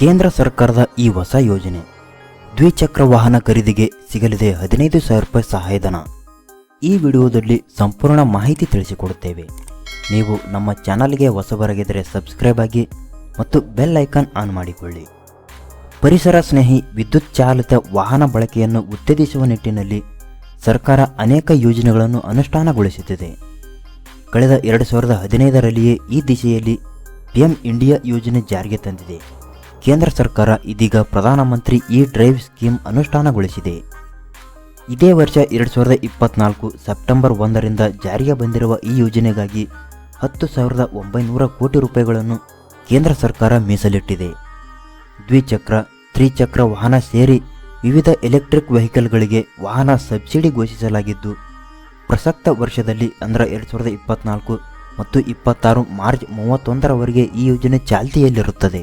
ಕೇಂದ್ರ ಸರ್ಕಾರದ ಈ ಹೊಸ ಯೋಜನೆ. ದ್ವಿಚಕ್ರ ವಾಹನ ಖರೀದಿಗೆ ಸಿಗಲಿದೆ ಹದಿನೈದು ಸಾವಿರ ರೂಪಾಯಿ ಸಹಾಯಧನ. ಈ ವಿಡಿಯೋದಲ್ಲಿ ಸಂಪೂರ್ಣ ಮಾಹಿತಿ ತಿಳಿಸಿಕೊಡುತ್ತೇವೆ. ನೀವು ನಮ್ಮ ಚಾನಲ್ಗೆ ಹೊಸಬರಾಗಿದ್ದರೆ ಸಬ್ಸ್ಕ್ರೈಬ್ ಆಗಿ ಮತ್ತು ಬೆಲ್ ಐಕಾನ್ ಆನ್ ಮಾಡಿಕೊಳ್ಳಿ. ಪರಿಸರ ಸ್ನೇಹಿ ವಿದ್ಯುತ್ ಚಾಲಿತ ವಾಹನ ಬಳಕೆಯನ್ನು ಉತ್ತೇಜಿಸುವ ನಿಟ್ಟಿನಲ್ಲಿ ಸರ್ಕಾರ ಅನೇಕ ಯೋಜನೆಗಳನ್ನು ಅನುಷ್ಠಾನಗೊಳಿಸುತ್ತಿದೆ. ಕಳೆದ ಎರಡು ಸಾವಿರದ ಹದಿನೈದರಲ್ಲಿಯೇ ಈ ದಿಶೆಯಲ್ಲಿ ಪಿಎಂ ಇಂಡಿಯಾ ಯೋಜನೆ ಜಾರಿಗೆ ತಂದಿದೆ. ಕೇಂದ್ರ ಸರ್ಕಾರ ಇದೀಗ ಪ್ರಧಾನಮಂತ್ರಿ ಇ ಡ್ರೈವ್ ಸ್ಕೀಮ್ ಅನುಷ್ಠಾನಗೊಳಿಸಿದೆ. ಇದೇ ವರ್ಷ ಎರಡು ಸಾವಿರದ ಇಪ್ಪತ್ನಾಲ್ಕು ಸೆಪ್ಟೆಂಬರ್ ಒಂದರಿಂದ ಜಾರಿಗೆ ಬಂದಿರುವ ಈ ಯೋಜನೆಗಾಗಿ ಹತ್ತು ಸಾವಿರದ ಒಂಬೈನೂರ ಕೋಟಿ ರೂಪಾಯಿಗಳನ್ನು ಕೇಂದ್ರ ಸರ್ಕಾರ ಮೀಸಲಿಟ್ಟಿದೆ. ದ್ವಿಚಕ್ರ, ತ್ರಿಚಕ್ರ ವಾಹನ ಸೇರಿ ವಿವಿಧ ಎಲೆಕ್ಟ್ರಿಕ್ ವೆಹಿಕಲ್ಗಳಿಗೆ ವಾಹನ ಸಬ್ಸಿಡಿ ಘೋಷಿಸಲಾಗಿದ್ದು, ಪ್ರಸಕ್ತ ವರ್ಷದಲ್ಲಿ ಅಂದರೆ ಎರಡು ಸಾವಿರದ ಇಪ್ಪತ್ನಾಲ್ಕು ಮತ್ತು ಇಪ್ಪತ್ತಾರು ಮಾರ್ಚ್ ಮೂವತ್ತೊಂದರವರೆಗೆ ಈ ಯೋಜನೆ ಚಾಲ್ತಿಯಲ್ಲಿರುತ್ತದೆ.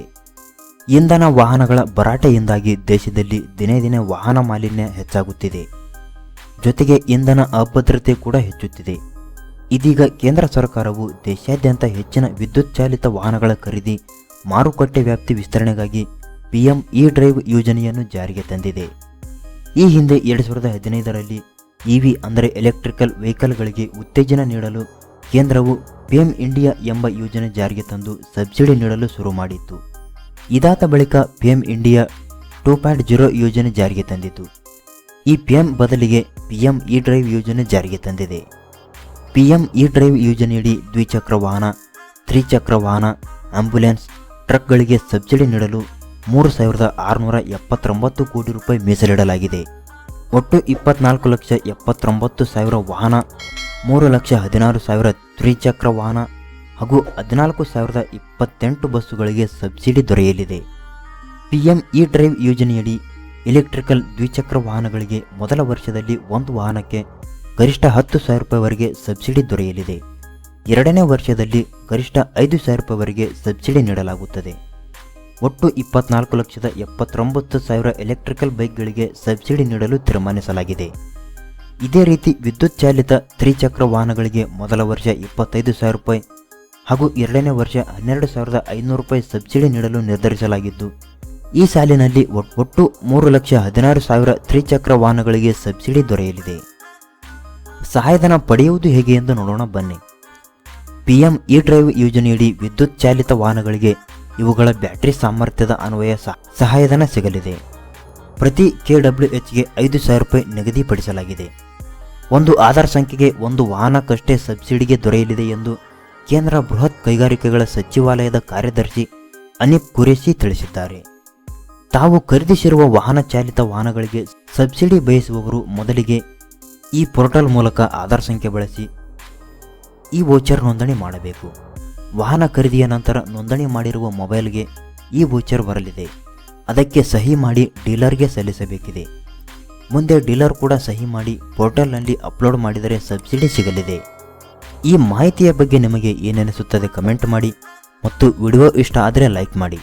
ಇಂಧನ ವಾಹನಗಳ ಭರಾಟೆಯಿಂದಾಗಿ ದೇಶದಲ್ಲಿ ದಿನೇ ದಿನೇ ವಾಹನ ಮಾಲಿನ್ಯ ಹೆಚ್ಚಾಗುತ್ತಿದೆ. ಜೊತೆಗೆ ಇಂಧನ ಅಭದ್ರತೆ ಕೂಡ ಹೆಚ್ಚುತ್ತಿದೆ. ಇದೀಗ ಕೇಂದ್ರ ಸರ್ಕಾರವು ದೇಶಾದ್ಯಂತ ಹೆಚ್ಚಿನ ವಿದ್ಯುತ್ ಚಾಲಿತ ವಾಹನಗಳ ಖರೀದಿ, ಮಾರುಕಟ್ಟೆ ವ್ಯಾಪ್ತಿ ವಿಸ್ತರಣೆಗಾಗಿ ಪಿಎಂ ಇ ಡ್ರೈವ್ ಯೋಜನೆಯನ್ನು ಜಾರಿಗೆ ತಂದಿದೆ. ಈ ಹಿಂದೆ ಎರಡು ಸಾವಿರದ ಹದಿನೈದರಲ್ಲಿ ಇವಿ ಅಂದರೆ ಎಲೆಕ್ಟ್ರಿಕಲ್ ವೆಹಿಕಲ್ಗಳಿಗೆ ಉತ್ತೇಜನ ನೀಡಲು ಕೇಂದ್ರವು ಪಿಎಂ ಇಂಡಿಯಾ ಎಂಬ ಯೋಜನೆ ಜಾರಿಗೆ ತಂದು ಸಬ್ಸಿಡಿ ನೀಡಲು ಶುರು ಮಾಡಿತ್ತು. ಇದಾದ ಬಳಿಕ PM India two point zero ಯೋಜನೆ ಜಾರಿಗೆ ತಂದಿತು. ಈ ಪಿಎಂ ಬದಲಿಗೆ ಪಿಎಂ ಇ ಡ್ರೈವ್ ಯೋಜನೆ ಜಾರಿಗೆ ತಂದಿದೆ. ಪಿಎಂ ಇ ಡ್ರೈವ್ ಯೋಜನೆಯಡಿ ದ್ವಿಚಕ್ರ ವಾಹನ, ತ್ರಿಚಕ್ರ ವಾಹನ, ಆಂಬ್ಯುಲೆನ್ಸ್, ಟ್ರಕ್ಗಳಿಗೆ ಸಬ್ಸಿಡಿ ನೀಡಲು ಮೂರು ಸಾವಿರದ ಆರುನೂರ ಎಪ್ಪತ್ತೊಂಬತ್ತು ಕೋಟಿ ರೂಪಾಯಿ ಮೀಸಲಿಡಲಾಗಿದೆ. ಒಟ್ಟು ಇಪ್ಪತ್ನಾಲ್ಕು ಲಕ್ಷ ಎಪ್ಪತ್ತೊಂಬತ್ತು ಸಾವಿರ ವಾಹನ, ಮೂರು ಲಕ್ಷ ಹದಿನಾರು ಸಾವಿರ ತ್ರಿಚಕ್ರ ವಾಹನ ಹಾಗೂ ಹದಿನಾಲ್ಕು ಸಾವಿರದ ಇಪ್ಪತ್ತೆಂಟು ಬಸ್ಸುಗಳಿಗೆ ಸಬ್ಸಿಡಿ ದೊರೆಯಲಿದೆ. ಪಿಎಂ ಇ ಡ್ರೈವ್ ಯೋಜನೆಯಡಿ ಎಲೆಕ್ಟ್ರಿಕಲ್ ದ್ವಿಚಕ್ರ ವಾಹನಗಳಿಗೆ ಮೊದಲ ವರ್ಷದಲ್ಲಿ ಒಂದು ವಾಹನಕ್ಕೆ ಗರಿಷ್ಠ ಹತ್ತು ಸಾವಿರ ರೂಪಾಯಿವರೆಗೆ ಸಬ್ಸಿಡಿ ದೊರೆಯಲಿದೆ. ಎರಡನೇ ವರ್ಷದಲ್ಲಿ ಗರಿಷ್ಠ ಐದು ಸಾವಿರ ರೂಪಾಯಿವರೆಗೆ ಸಬ್ಸಿಡಿ ನೀಡಲಾಗುತ್ತದೆ. ಒಟ್ಟು ಇಪ್ಪತ್ನಾಲ್ಕು ಲಕ್ಷದ ಎಪ್ಪತ್ತೊಂಬತ್ತು ಸಾವಿರ ಎಲೆಕ್ಟ್ರಿಕಲ್ ಬೈಕ್ಗಳಿಗೆ ಸಬ್ಸಿಡಿ ನೀಡಲು ತೀರ್ಮಾನಿಸಲಾಗಿದೆ. ಇದೇ ರೀತಿ ವಿದ್ಯುತ್ ಚಾಲಿತ ತ್ರಿಚಕ್ರ ವಾಹನಗಳಿಗೆ ಮೊದಲ ವರ್ಷ ಇಪ್ಪತ್ತೈದು ಸಾವಿರ ರೂಪಾಯಿ ಹಾಗೂ ಎರಡನೇ ವರ್ಷ ಹನ್ನೆರಡು ಸಾವಿರದ ಐನೂರು ರೂಪಾಯಿ ಸಬ್ಸಿಡಿ ನೀಡಲು ನಿರ್ಧರಿಸಲಾಗಿತ್ತು. ಈ ಸಾಲಿನಲ್ಲಿ ಒಟ್- ಒಟ್ಟು ಮೂರು ಲಕ್ಷ ಹದಿನಾರು ಸಾವಿರ ತ್ರಿಚಕ್ರ ವಾಹನಗಳಿಗೆ ಸಬ್ಸಿಡಿ ದೊರೆಯಲಿದೆ. ಸಹಾಯಧನ ಪಡೆಯುವುದು ಹೇಗೆ ಎಂದು ನೋಡೋಣ ಬನ್ನಿ. ಪಿಎಂ ಇ ಡ್ರೈವ್ ಯೋಜನೆಯಡಿ ವಿದ್ಯುತ್ ಚಾಲಿತ ವಾಹನಗಳಿಗೆ ಇವುಗಳ ಬ್ಯಾಟರಿ ಸಾಮರ್ಥ್ಯದ ಅನ್ವಯ ಸಹಾಯಧನ ಸಿಗಲಿದೆ. ಪ್ರತಿ ಕೆಡಬ್ಲ್ಯೂಎಚ್ಗೆ ಐದು ಸಾವಿರ ರೂಪಾಯಿ ನಿಗದಿಪಡಿಸಲಾಗಿದೆ. ಒಂದು ಆಧಾರ್ ಸಂಖ್ಯೆಗೆ ಒಂದು ವಾಹನಕ್ಕಷ್ಟೇ ಸಬ್ಸಿಡಿಗೆ ದೊರೆಯಲಿದೆ ಎಂದು ಕೇಂದ್ರ ಬೃಹತ್ ಕೈಗಾರಿಕೆಗಳ ಸಚಿವಾಲಯದ ಕಾರ್ಯದರ್ಶಿ ಅನೀಪ್ ಕುರೇಶಿ ತಿಳಿಸಿದ್ದಾರೆ. ತಾವು ಖರೀದಿಸಿರುವ ವಾಹನ ಚಾಲಿತ ವಾಹನಗಳಿಗೆ ಸಬ್ಸಿಡಿ ಬಯಸುವವರು ಮೊದಲಿಗೆ ಈ ಪೋರ್ಟಲ್ ಮೂಲಕ ಆಧಾರ್ ಸಂಖ್ಯೆ ಬಳಸಿ ಈ ವೋಚರ್ ನೋಂದಣಿ ಮಾಡಬೇಕು. ವಾಹನ ಖರೀದಿಯ ನಂತರ ನೋಂದಣಿ ಮಾಡಿರುವ ಮೊಬೈಲ್ಗೆ ಈ ವೋಚರ್ ಬರಲಿದೆ. ಅದಕ್ಕೆ ಸಹಿ ಮಾಡಿ ಡೀಲರ್ಗೆ ಸಲ್ಲಿಸಬೇಕಿದೆ. ಮುಂದೆ ಡೀಲರ್ ಕೂಡ ಸಹಿ ಮಾಡಿ ಪೋರ್ಟಲ್ನಲ್ಲಿ ಅಪ್ಲೋಡ್ ಮಾಡಿದರೆ ಸಬ್ಸಿಡಿ ಸಿಗಲಿದೆ. ಈ ಮಾಹಿತಿಯ ಬಗ್ಗೆ ನಿಮಗೆ ಏನನಿಸುತ್ತದೆ ಕಮೆಂಟ್ ಮಾಡಿ ಮತ್ತು ವಿಡಿಯೋ ಇಷ್ಟ ಆದರೆ ಲೈಕ್ ಮಾಡಿ.